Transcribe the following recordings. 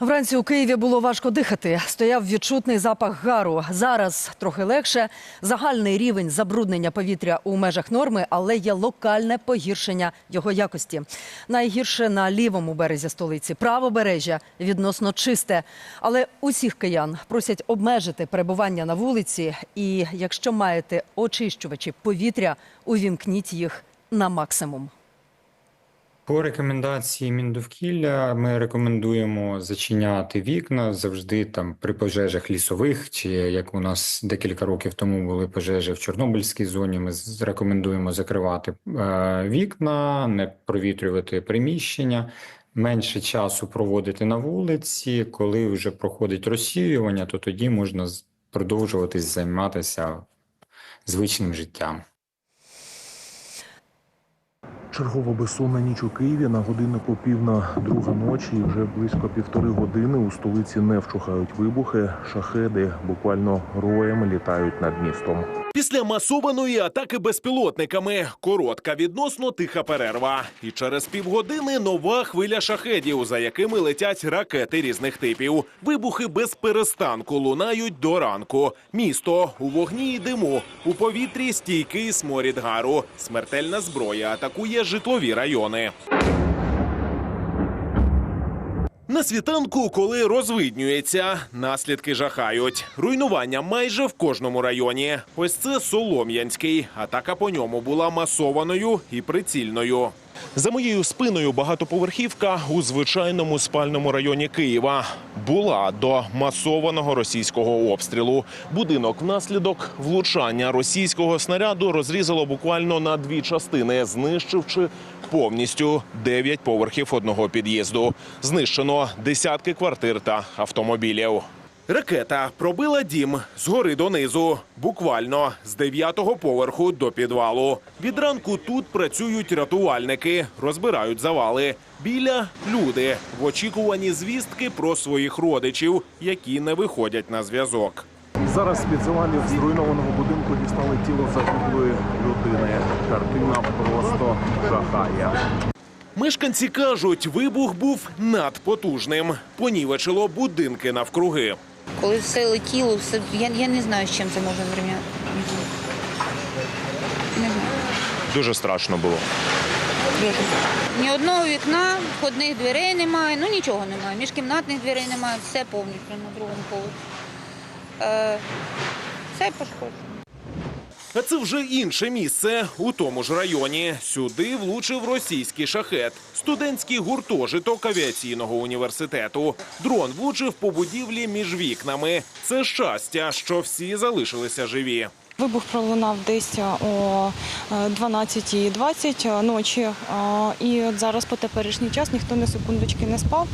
Вранці у Києві було важко дихати. Стояв відчутний запах гару. Зараз трохи легше. Загальний рівень забруднення повітря у межах норми, але є локальне погіршення його якості. Найгірше на лівому березі столиці. Правобережжя відносно чисте. Але усіх киян просять обмежити перебування на вулиці. І якщо маєте очищувачі повітря, увімкніть їх на максимум. По рекомендації Міндовкілля ми рекомендуємо зачиняти вікна завжди там при пожежах лісових, чи як у нас декілька років тому були пожежі в Чорнобильській зоні. Ми рекомендуємо закривати е, вікна, не провітрювати приміщення, менше часу проводити на вулиці. Коли вже проходить розсіювання, то тоді можна з- продовжувати займатися звичним життям. Чергова безсонна ніч у Києві на годиннику пів на друга ночі. І вже близько півтори години у столиці не вчухають вибухи. Шахеди буквально роєм літають над містом. Після масованої атаки безпілотниками коротка відносно тиха перерва. І через півгодини нова хвиля шахедів, за якими летять ракети різних типів. Вибухи без перестанку лунають до ранку. Місто у вогні і диму. У повітрі стійкий сморід гару. Смертельна зброя атакує житлові райони. На світанку, коли розвиднюється, наслідки жахають. Руйнування майже в кожному районі. Ось це Солом'янський. Атака по ньому була масованою і прицільною. За моєю спиною багатоповерхівка у звичайному спальному районі Києва була до масованого російського обстрілу. Будинок внаслідок влучання російського снаряду розрізало буквально на дві частини, знищивши повністю дев'ять поверхів одного під'їзду. Знищено десятки квартир та автомобілів. Ракета пробила дім згори донизу, буквально з дев'ятого поверху до підвалу. Від ранку тут працюють рятувальники, розбирають завали. Біля люди в очікуванні звістки про своїх родичів, які не виходять на зв'язок. Зараз з-під завалів зруйнованого будинку дістали тіло загиблої людини. Картина просто жахає. Мешканці кажуть, вибух був надпотужним. Понівечило будинки навкруги. Коли все летіло, все я, я не знаю, з чим це можна зрівняти. Не знаю. Дуже страшно було. Дуже. Ні одного вікна, входних дверей немає, ну нічого немає. Міжкімнатних дверей немає, все повністю на другому поверсі. Е, все пошкоджено. А це вже інше місце у тому ж районі. Сюди влучив російський шахет, студентський гуртожиток авіаційного університету. Дрон влучив по будівлі між вікнами. Це щастя, що всі залишилися живі. Вибух пролунав десь о е, 12.20 ночі. Е, І от зараз по теперішній час ніхто не секундочки не спав.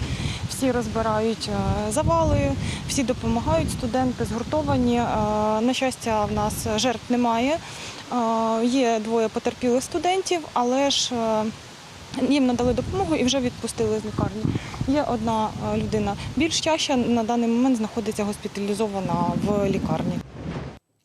Всі розбирають е, завали, всі допомагають, студенти згуртовані. Е, На щастя, в нас жертв немає. Е, Є двоє потерпілих студентів, але ж е, їм надали допомогу і вже відпустили з лікарні. Є одна е, людина більш тяжча, на даний момент знаходиться госпіталізована в лікарні.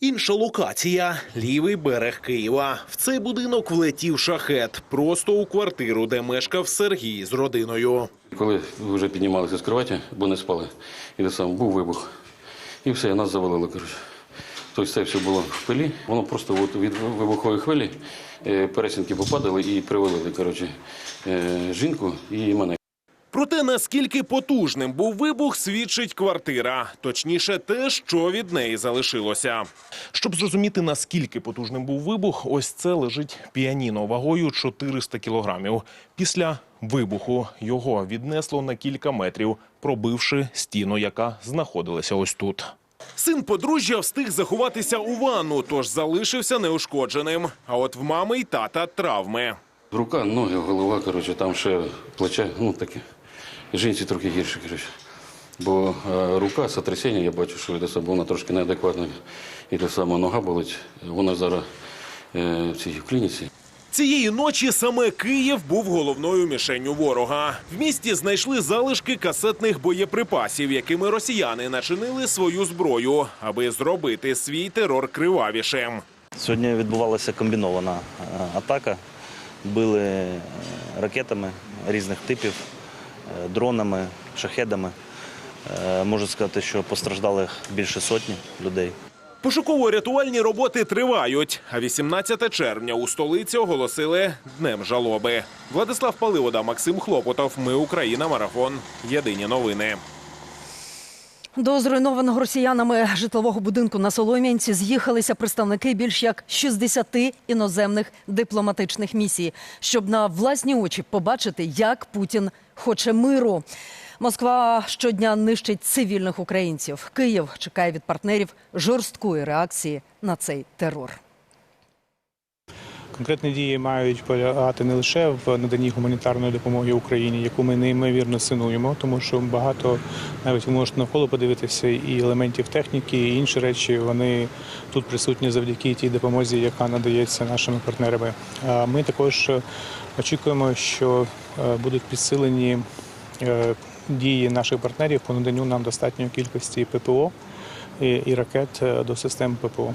Інша локація лівий берег Києва. В цей будинок влетів шахет просто у квартиру, де мешкав Сергій з родиною. Коли вже піднімалися з кроваті, бо не спали, і те саме був вибух. І все, нас завалило. Коротше. Тобто це все було в пилі. Воно просто от від вибухової хвилі е, пересінки попадали і привалили коротше, е, жінку і мене. Проте наскільки потужним був вибух, свідчить квартира, точніше, те, що від неї залишилося. Щоб зрозуміти наскільки потужним був вибух, ось це лежить піаніно вагою 400 кілограмів. Після вибуху його віднесло на кілька метрів, пробивши стіну, яка знаходилася ось тут. Син подружжя встиг заховатися у ванну, тож залишився неушкодженим. А от в мами й тата травми. Рука, ноги, голова, коротше, там ще плече, ну таке. Жінці трохи гірше, коротше. Бо е, рука, сотрясіння, я бачу, що саме, вона трошки неадекватна. І те саме нога болить. Вона зараз е, в цій клініці. Цієї ночі саме Київ був головною мішенню ворога. В місті знайшли залишки касетних боєприпасів, якими росіяни начинили свою зброю, аби зробити свій терор кривавішим. Сьогодні відбувалася комбінована е, атака. Били е, ракетами різних типів, дронами, шахедами. Е, Можу сказати, що постраждалих більше сотні людей. Пошуково-рятувальні роботи тривають, а 18 червня у столиці оголосили днем жалоби. Владислав Паливода, Максим Хлопотов. Ми Україна. Марафон. Єдині новини. До зруйнованого росіянами житлового будинку на Солом'янці з'їхалися представники більш як 60 іноземних дипломатичних місій, щоб на власні очі побачити, як Путін хоче миру. Москва щодня нищить цивільних українців. Київ чекає від партнерів жорсткої реакції на цей терор. Конкретні дії мають полягати не лише в наданні гуманітарної допомоги Україні, яку ми неймовірно цінуємо, тому що багато навіть ви можете навколо подивитися і елементів техніки, і інші речі вони тут присутні завдяки тій допомозі, яка надається нашими партнерами. Ми також очікуємо, що е, будуть підсилені е, дії наших партнерів по наданню нам достатньої кількості ППО і і ракет е, до систем ППО.